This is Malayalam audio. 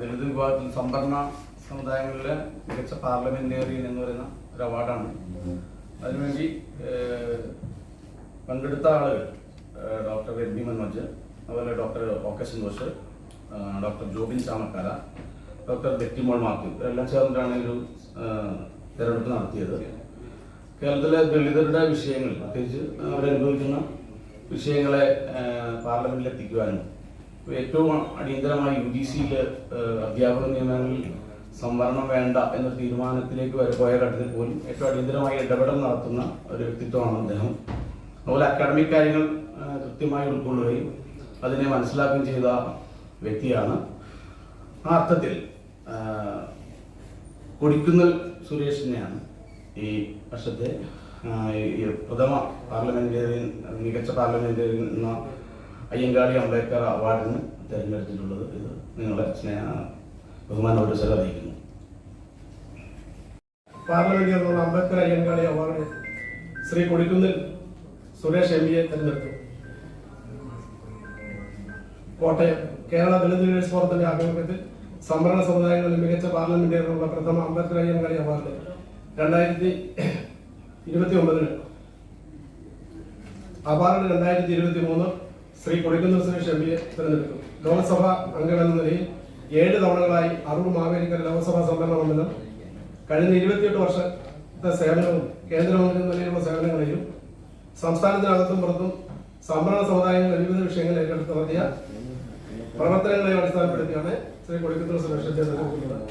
ദളിത് വിഭാഗത്തിൽ സംവരണ സമുദായങ്ങളിലെ മികച്ച പാർലമെന്റേറിയൻ എന്ന് പറയുന്ന ഒരു അവാർഡാണ്. അതിനുവേണ്ടി പങ്കെടുത്ത ആളുകൾ ഡോക്ടർ രബി മനോജ് അതുപോലെ doctor okay Santhosh doctor Jobin Chamakkala doctor Bettymol Mathew ഇവരെല്ലാം ചേർന്നിട്ടാണ് ഒരു തെരഞ്ഞെടുപ്പ് നടത്തിയത്. കേരളത്തിലെ ദളിതരുടെ വിഷയങ്ങൾ പ്രത്യേകിച്ച് അവരനുഭവിക്കുന്ന വിഷയങ്ങളെ പാർലമെന്റിൽ എത്തിക്കുവാനും ഏറ്റവും അടിയന്തരമായി യു ജി സിയിൽ അധ്യാപക നിയമനങ്ങളിൽ സംവരണം വേണ്ട എന്ന തീരുമാനത്തിലേക്ക് വരെ പോയ ഘട്ടത്തിൽ പോലും ഏറ്റവും അടിയന്തരമായി ഇടപെടൽ നടത്തുന്ന ഒരു വ്യക്തിത്വമാണ് അദ്ദേഹം. അതുപോലെ അക്കാഡമിക് കാര്യങ്ങൾ കൃത്യമായി ഉൾക്കൊള്ളുകയും അതിനെ മനസ്സിലാക്കുകയും ചെയ്ത വ്യക്തിയാണ്. ആ അർത്ഥത്തിൽ കൊടിക്കുന്നൽ സുരേഷിനെയാണ് ഈ വർഷത്തെ പ്രഥമ പാർലമെന്റേറിയൻ മികച്ച പാർലമെന്റേറിയൻ എന്ന അയ്യങ്കാളി അംബേദ്കർ അവാർഡിന് തിരഞ്ഞെടുത്തിട്ടുള്ളത് ഇത് നിങ്ങളെ സ്നേഹ ബഹുമാന ഓഫീസർ അറിയിക്കുന്നു parliament Ambedkar Ayyankali award Shri Kodikunnil Suresh M. പിയെ തെരഞ്ഞെടുത്തു. കോട്ടയം കേരള ദളിത് ലീഡേഴ്സ് ഫോറത്തിന്റെ ആഭിമുഖ്യത്തിൽ സംവരണ സമുദായങ്ങളിൽ മികച്ച പാർലമെന്റേറിയനുള്ള പ്രഥമ അംബേദ്കർ അയ്യങ്കാളി അവാർഡ് രണ്ടായിരത്തി ഇരുപത്തി ഒമ്പതിന് അവാർഡ് രണ്ടായിരത്തി ഇരുപത്തി മൂന്ന് ശ്രീ കൊടിക്കുന്നിൽ സുരേഷ് എം പിയെ തെരഞ്ഞെടുത്തു. ലോക്സഭാ അംഗമെന്ന നിലയിൽ ഏഴ് തവണകളായി അറൂർ മാവേലിക്കര ലോക്സഭാ സംവരണ മണ്ഡലം കഴിഞ്ഞ ഇരുപത്തിയെട്ട് വർഷത്തെ സേവനവും കേന്ദ്രമന്ത്രി നിലയിലുള്ള സേവനങ്ങളെയും സംസ്ഥാനത്തിനകത്തും പുറത്തും സംവരണ സമുദായങ്ങൾ വിവിധ വിഷയങ്ങൾ ഏറ്റെടുത്ത് നടത്തിയ പ്രവർത്തനങ്ങളെ അടിസ്ഥാനപ്പെടുത്തിയാണ് ശ്രീ കൊടിക്കുന്നൂർ സുരക്ഷ തെരഞ്ഞെടുക്കുന്നത്.